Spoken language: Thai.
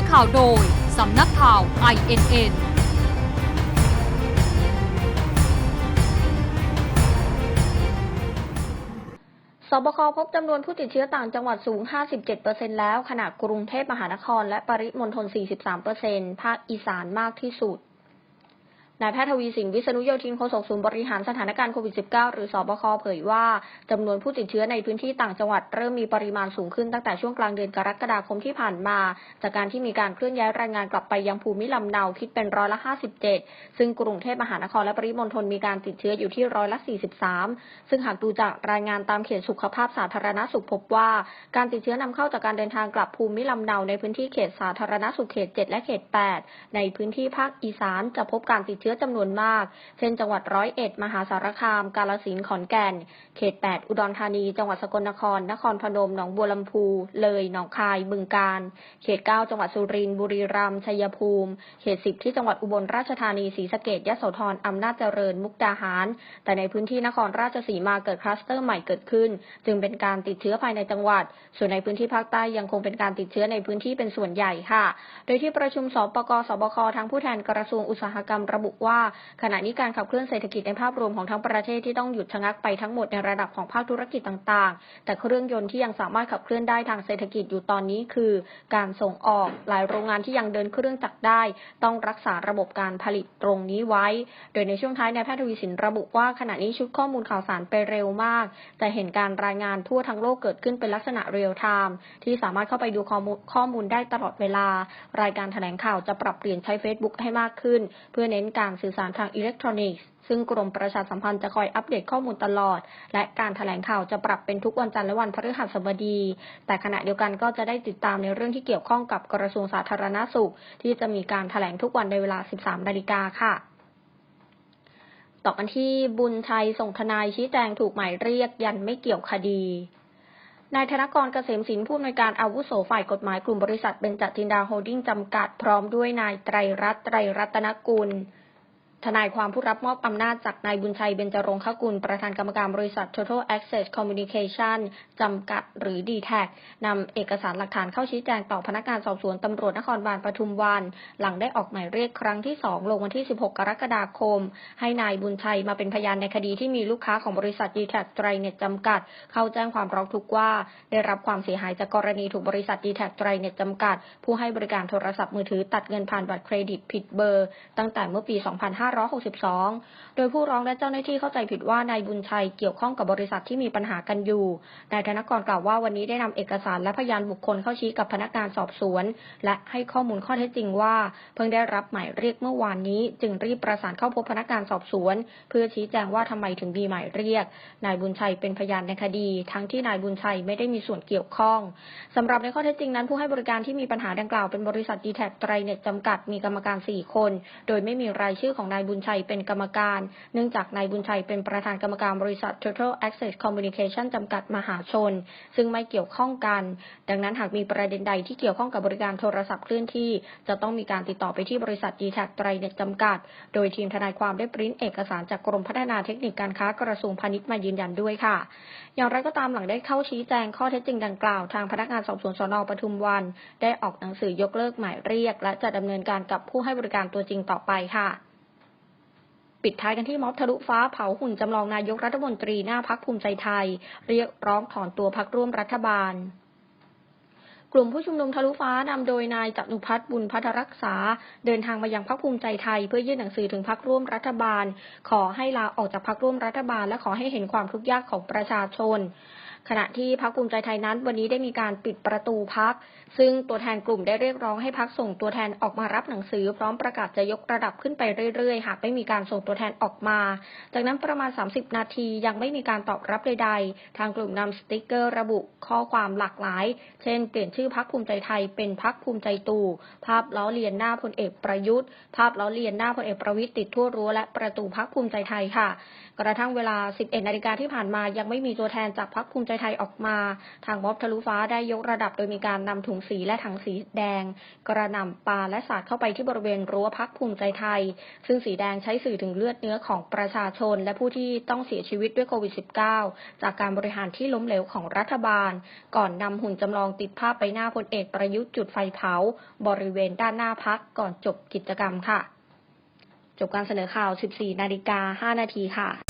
อข่าวโดย สำนักข่าว INN สบคพบจำนวนผู้ติดเชื้อต่างจังหวัดสูง 57%แล้ว ขณะกรุงเทพมหานครและปริมณฑล 43%ภาคอีสานมากที่สุด นายแพทย์ทวีสินวิษณุโยธินโฆษกศูนย์บริหารสถานการณ์โควิด -19 หรือสอบคเผยว่าจำนวนผู้ติดเชื้อในพื้นที่ต่างจังหวัดเริ่มมีปริมาณสูงขึ้นตั้งแต่ช่วงกลางเดือนกรกฎาคมที่ผ่านมา จากการที่มีการเคลื่อนย้ายแรงงานกลับไปยังภูมิลำเนาคิดเป็นร้อยละ 57 ซึ่งกรุงเทพมหานครและปริมณฑลมีการติดเชื้ออยู่ที่ร้อยละ 43 ซึ่งหากดูจากรายงานตามเขตสุขภาพสาธารณสุขพบว่า การติดเชื้อนำเข้าจากการเดินทางกลับภูมิลำเนาในพื้นที่เขตสาธารณสุขเขต 7 และเขต 8 ในพื้นที่ภาคอีสานจะพบการติดเชื้อจำนวนมาก เช่น จังหวัดร้อยเอ็ด มหาสารคาม กาลสินขอนแก่น เขต 8 อุดรธานี จังหวัดสกลนคร นครพนม หนองบัวลำพู เลย หนองคาย บึงกาฬ เขต 9 จังหวัดสุรินทร์ บุรีรัมย์ ชัยภูมิ เขต 10 ที่จังหวัดอุบลราชธานี ศรีสะเกษยโสธร อำนาจเจริญ มุกดาหาร แต่ในพื้นที่นครราชสีมาเกิดคลัสเตอร์ใหม่เกิดขึ้น จึงเป็นการติดเชื้อภายในจังหวัด ส่วนในพื้นที่ภาคใต้ยังคงเป็นการติดเชื้อในพื้นที่เป็นส่วนใหญ่ค่ะ โดยที่ประชุมสปกสบคทางผู้แทนกระทรวงอุตสาหกรรมระบุว่าขณะนี้การขับเคลื่อนเศรษฐกิจในภาพรวมของทั้งประเทศที่ต้องหยุดชะงักไปทั้งหมดในระดับของภาคธุรกิจต่างๆ แต่เครื่องยนต์ที่ยังสามารถขับเคลื่อนได้ทางเศรษฐกิจอยู่ตอนนี้คือ การส่งออกหลายโรงงานที่ยังเดินเครื่องจักรได้ ต้องรักษาระบบการผลิตตรงนี้ไว้ โดยในช่วงท้ายนายแพทย์ทวีสินระบุว่าขณะนี้ชุดข้อมูลข่าวสารไปเร็วมาก แต่เห็นการรายงานทั่วทั้งโลกเกิดขึ้นเป็นลักษณะเรียลไทม์ที่สามารถเข้าไปดูข้อมูลได้ตลอดเวลา รายการแถลงข่าวจะปรับเปลี่ยนใช้ Facebook ให้มากขึ้น เพื่อเน้นการสื่อสารทางอิเล็กทรอนิกส์ ซึ่งกรมประชาสัมพันธ์จะคอยอัปเดตข้อมูลตลอด และการแถลงข่าวจะปรับเป็นทุกวันจันทร์และวันพฤหัสบดี แต่ขณะเดียวกันก็จะได้ติดตามในเรื่องที่เกี่ยวข้องกับกระทรวงสาธารณสุข ที่จะมีการแถลงทุกวันในเวลา 13 นาฬิกาค่ะต่อกันที่บุญชัยส่งทนายชี้แจงถูกหมายเรียกยันไม่เกี่ยวคดีนายธนกรเกษมศิลป์ผู้อำนวยการอาวุโสฝ่ายกฎหมายกลุ่มบริษัทเบญจทินดาโฮลดิ้งจำกัดพร้อมด้วยนายไตรรัตน์ไตรรัตนกุล ทนายความผู้รับมอบอำนาจจากนายบุญชัยเบญจรงคกุล ประธานกรรมการบริษัท Total Access Communication จำกัดหรือ d t แทนำเอกสารหลักฐานเข้าชี้แจงต่อพนักงานสอบสวนตำรวจนครบาลปทุมวัน หลังได้ออกหมายเรียกครั้งที่ 2 ลงวันที่ 16 กรกฎาคม ให้นายบุญชัยมาเป็นพยานในคดีที่มีลูกค้าของบริษัท d t แทไตรเน็ตจำกัด เข้าแจ้งความร้องทุกข์ว่า ได้รับความเสียหายจากกรณีถูกบริษัท d t แทไตรเน็ตจำกัด ผู้ให้บริการโทรศัพท์มือถือตัดเงินผ่านบัตรเครดิตผิดเบอร์ ตั้งแต่เมื่อปี2005 2562 โดยผู้ร้องและเจ้าหน้าที่เข้าใจผิดว่านายบุญชัยเกี่ยวข้องกับบริษัทที่มีปัญหากันอยู่ นายธนกรกล่าวว่าวันนี้ได้นำเอกสารและพยานบุคคลเข้าชี้กับพนักงานสอบสวน และให้ข้อมูลข้อเท็จจริงว่า เพิ่งได้รับหมายเรียกเมื่อวานนี้ จึงรีบประสานเข้าพบพนักงานสอบสวน เพื่อชี้แจงว่าทำไมถึงมีหมายเรียก นายบุญชัยเป็นพยานในคดี ทั้งที่นายบุญชัยไม่ได้มีส่วนเกี่ยวข้องสำหรับในข้อเท็จจริงนั้นผู้ให้บริการที่มีปัญหาดังกล่าวเป็นบริษัทดีแท็ไตรเน็ตจำกัดมีกรรมการ 4 คน โดยไม่มีรายชื่อของนายายบุญชัยเป็นกรรมการ เนื่องจากนายบุญชัยเป็นประธานกรรมการบริษัท Total Access Communication จำกัดมหาชน ซึ่งไม่เกี่ยวข้องกัน ดังนั้นหากมีประเด็นใดที่เกี่ยวข้องกับบริการโทรศัพท์เคลื่อนที่ จะต้องมีการติดต่อไปที่บริษัท d t แทไตรเน็ตจำกัด โดยทีมทนายความได้ปริ้นเอกสารจากกรมพัฒนาเทคนิคการค้ากระทรวงพาณิชย์มายืนยันด้วยค่ะ อย่างไรก็ตามหลังได้เข้าชี้แจงข้อเท็จจริงดังกล่าวทางพนักงานสอบสวนสนปทุมวัน ได้ออกหนังสือยกเลิกหมายเรียก และจะดำเนินการกับผู้ให้บริการตัวจริงต่อไปค่ะ ปิดท้ายกันที่ม็อบทะลุฟ้าเผาหุ่นจำลองนายกรัฐมนตรีหน้าพักภูมิใจไทย เรียกร้องถอนตัวพักร่วมรัฐบาลกลุ่มผู้ชุมนุมทะลุฟ้านำโดยนายจตุพัฒน์บุญพัทรรักษา เดินทางมายังพักภูมิใจไทย เพื่อยื่นหนังสือถึงพักร่วมรัฐบาล ขอให้ลาออกจากพักร่วมรัฐบาล และขอให้เห็นความทุกข์ยากของประชาชน ขณะที่พักภูมิใจไทยนั้น วันนี้ได้มีการปิดประตูพัก ซึ่งตัวแทนกลุ่มได้เรียกร้องให้พักส่งตัวแทนออกมารับหนังสือ พร้อมประกาศจะยกระดับขึ้นไปเรื่อยๆ หากไม่มีการส่งตัวแทนออกมา จากนั้นประมาณ 30 นาทียังไม่มีการตอบรับใดๆ ทางกลุ่มนำสติกเกอร์ระบุข้อความหลากหลาย เช่น เปลี่ยนชื่อพักภูมิใจไทยเป็นพักภูมิใจตู่ภาพล้อเลียนหน้าพลเอกประยุทธ์ ภาพล้อเลียนหน้าพลเอกประวิตรติดทั่วรั้วและประตูพักภูมิใจไทยค่ะ กระทั่งเวลา 11 นาฬิกาที่ผ่านมายังไม่มีตัวแทนจากพรรคภูมิใจไทยออกมา ทางม็อบทะลุฟ้าได้ยกระดับโดยมีการนำถุงสีและถังสีแดง กระหน่ำปาและสาดเข้าไปที่บริเวณรั้วพรรคภูมิใจไทย ซึ่งสีแดงใช้สื่อถึงเลือดเนื้อของประชาชน และผู้ที่ต้องเสียชีวิตด้วยโควิด -19 จากการบริหารที่ล้มเหลวของรัฐบาล ก่อนนำหุ่นจำลองติดภาพใบหน้าพลเอกประยุทธ์จุดไฟเผา บริเวณด้านหน้าพักก่อนจบกิจกรรมค่ะ จบการเสนอข่าว 14 นาฬิกา 5 นาทีค่ะ